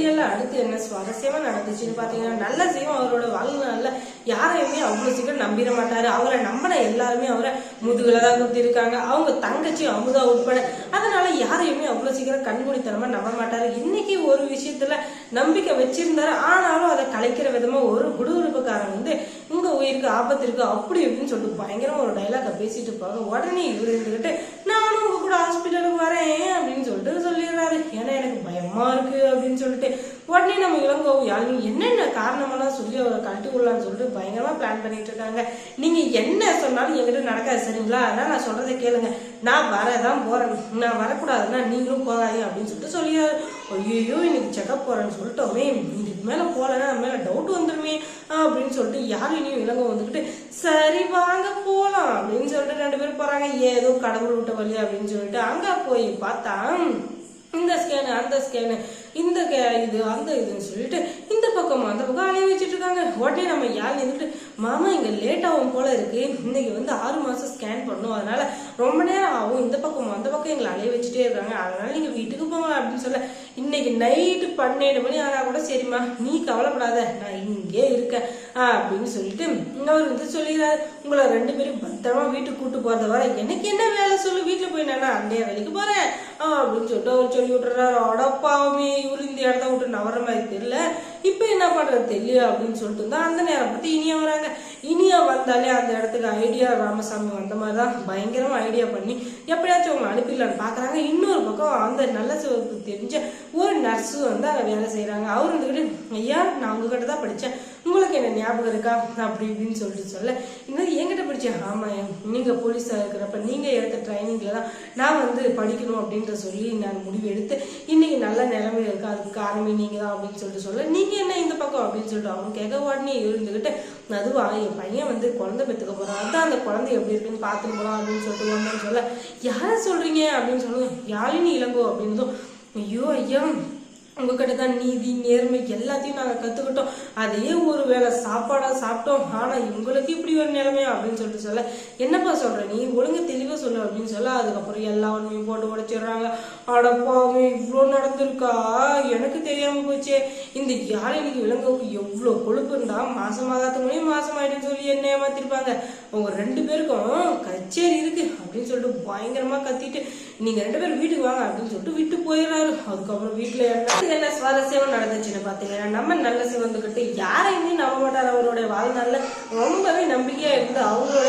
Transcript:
சீரியல்ல அடுத்து என்ன சுவாரஸ்யமா நடந்துச்சுன்னு பாத்தீங்கன்னா நல்ல சிவம் அவரோட வாழ்நாள்ல யாரையுமே அவ்வளவு சீக்கிரம் நம்பிட மாட்டாரு. அவரை நம்பின எல்லாருமே அவரை முதுகுல தான் குத்திருக்காங்க. அவங்க தங்கச்சி அமுதா உட்பட. அதனால யாரையுமே அவ்வளவு சீக்கிரம் கண்மூடித்தனமா நம்ப மாட்டாரு. இன்னைக்கு ஒரு விஷயத்துல நம்பிக்கை வச்சிருந்தாரு. ஆனாலும் அதை கலைக்கிற விதமா ஒரு குடுகுடுப்புக்காரன் வந்து உங்க உயிருக்கு ஆபத்து இருக்கு? அப்படி இப்படின்னு சொல்லிட்டு பயங்கரமா ஒரு டைலாக பேசிட்டு இருப்பாங்க உடனே இவர் இருந்துகிட்டு நானும் உங்க கூட ஹாஸ்பிட்டலுக்கு வரேன் அப்படின்னு சொல்லிட்டு சொல்லிடுறாரு ஏன்னா எனக்கு பயமா இருக்கு அப்படின்னு சொல்லிட்டு உடனே நம்ம இளங்கோ யாழினி என்னென்ன காரணமெல்லாம் சொல்லி அவரை கழட்டி விடலாம்னு சொல்லிட்டு பயங்கரமா பிளான் பண்ணிட்டு இருக்காங்க. நீங்க என்ன சொன்னாலும் எங்கிட்ட நடக்காது சரிங்களா? அதான் நான் சொல்றதை கேளுங்க. நான் வரதான் போறேன். நான் வரக்கூடாதுன்னா நீங்களும் போகாதீங்க அப்படின்னு சொல்லிட்டு சொல்லிடுறாரு ஐயோ இன்னைக்கு செக்கப் போறேன்னு சொல்லிட்டோமே. இதுக்கு மேல போலன்னா நம்ம மேல டவுட் வந்துருமே அப்படின்னு சொல்லிட்டு யாழினியும் இளங்கோ வந்துக்கிட்டு சரி வாங்க போலாம் அப்படின்னு சொல்லிட்டு ரெண்டு பேரும் போறாங்க. ஏதோ கடவுள் விட்ட வழி அப்படின்னு சொல்லிட்டு அங்க போய் பார்த்தா இந்த ஸ்கேனு அந்த ஸ்கேனு இந்த கே- இது அந்த இதுன்னு சொல்லிட்டு இந்த பக்கம் அந்த பக்கம் அலைய வச்சுட்டு இருக்காங்க. உடனே நம்ம யார் நின்றுட்டு மாமா இங்கே லேட் ஆகும் இருக்கு இன்னைக்கு வந்து ஆறு மாசம் ஸ்கேன் பண்ணும். அதனால ரொம்ப நேரம் ஆகும். இந்த பக்கம் அந்த பக்கம் எங்களை அலைய வச்சுட்டே இருக்காங்க. அதனால நீங்க வீட்டுக்கு போங்க அப்படின்னு சொல்ல இன்னைக்கு நைட்டு பன்னெண்டு மணி ஆனா கூட சரிம்மா நீ கவலைப்படாத நான் இங்கே இருக்கேன் அப்படின்னு சொல்லிட்டு அவர் வந்து சொல்லிடுறாரு. உங்களை ரெண்டு பேரும் பத்திரமா வீட்டுக்கு கூட்டு போறத வர எனக்கு என்ன வேலை சொல்லு? வீட்டுல போய் நான் அந்த வேலைக்கு போறேன்? அப்படின்னு சொல்லிட்டு அவர் சொல்லி விட்டுறாரு அடப்பாவுமே இவரு இந்த இடத்த விட்டு நவர மாதிரி தெரியல. இப்போ என்ன பண்ணுறது தெரியல அப்படின்னு சொல்லிட்டு இருந்தா அந்த நேரம் பார்த்து இனியா வராங்க. இனியா வந்தாலே அந்த இடத்துக்கு ஐடியா ராமசாமி வந்த மாதிரி தான் பயங்கரமாக ஐடியா பண்ணி எப்படியாச்சும் அவங்க அனுப்பிடலான்னு பார்க்குறாங்க இன்னொரு பக்கம் அந்த நல்ல சிவப்பு தெரிஞ்ச ஒரு நர்ஸு வந்து அங்கே வேலை செய்கிறாங்க அவர் வந்துக்கிட்டு ஐயா நான் உங்ககிட்ட தான் படித்தேன் உங்களுக்கு என்ன ஞாபகம் இருக்கா? அப்படி இப்படின்னு சொல்லிட்டு சொல்ல. இன்னும் என்கிட்ட பிடிச்ச ஆமா நீங்கள் போலீஸாக இருக்கிறப்ப நீங்கள் எடுத்த ட்ரைனிங்கில் தான் நான் வந்து படிக்கணும் அப்படின்ற சொல்லி நான் முடிவு எடுத்து இன்னைக்கு நல்ல நிலைமை இருக்கு. அதுக்கு காரணமே நீங்கள் தான் அப்படின்னு சொல்லிட்டு சொல்ல. நீங்கள் என்ன இந்த பக்கம் அப்படின்னு சொல்லிட்டு அவங்க கேட்க உடனே இருந்துக்கிட்டு அதுவா என் பையன் வந்து குழந்தை பெற்றுக்க போகிறான் அதான் அந்த குழந்தை எப்படி இருக்குன்னு பார்த்துட்டு போகலாம் அப்படின்னு சொல்லிட்டு வந்தேன்னு சொல்ல. யாரை சொல்கிறீங்க அப்படின்னு சொல்லுங்க. யாழினி இளங்கோ அப்படின்னதும் ஐயோ ஐயா உங்ககிட்ட தான் நீதி நேர்மை எல்லாத்தையும் நாங்க கத்துக்கிட்டோம். அதே ஒரு வேளை சாப்பாடா சாப்பிட்டோம். ஆனா இவங்களுக்கு இப்படி ஒரு நிலைமை அப்படின்னு சொல்லிட்டு சொல்ல என்னப்பா சொல்ற? நீ ஒழுங்கு தெளிவா சொல்லு அப்படின்னு சொல்ல அதுக்கப்புறம் எல்லா உண்மையும் போட்டு உடைச்சிடுறாங்க. அடப்பாவே இவ்வளோ நடந்திருக்கா? எனக்கு தெரியாம போச்சே. இந்த யானைக்கு விலங்குக்கு எவ்வளோ கொழுப்பு இருந்தா மாசமாகாத முடியும் மாசம் சொல்லி என்ன ஏமாத்திருப்பாங்க. அவங்க ரெண்டு பேருக்கும் கச்சேரி இருக்கு அப்படின்னு சொல்லிட்டு பயங்கரமா கத்திட்டு நீங்க ரெண்டு பேரும் வீட்டுக்கு வாங்க அப்படின்னு சொல்லிட்டு விட்டு போயிடுறாரு. அதுக்கப்புறம் வீட்டுல என்ன என்ன சுவாரஸ்யமா நடந்துச்சுன்னு பாத்தீங்கன்னா நம்ம நல்ல சிவந்துக்கிட்டு யாரையுமே நம்ப மாட்டார் அவருடைய வாழ்நாள்ல ரொம்பவே நம்பிக்கையா இருந்து அவங்களோட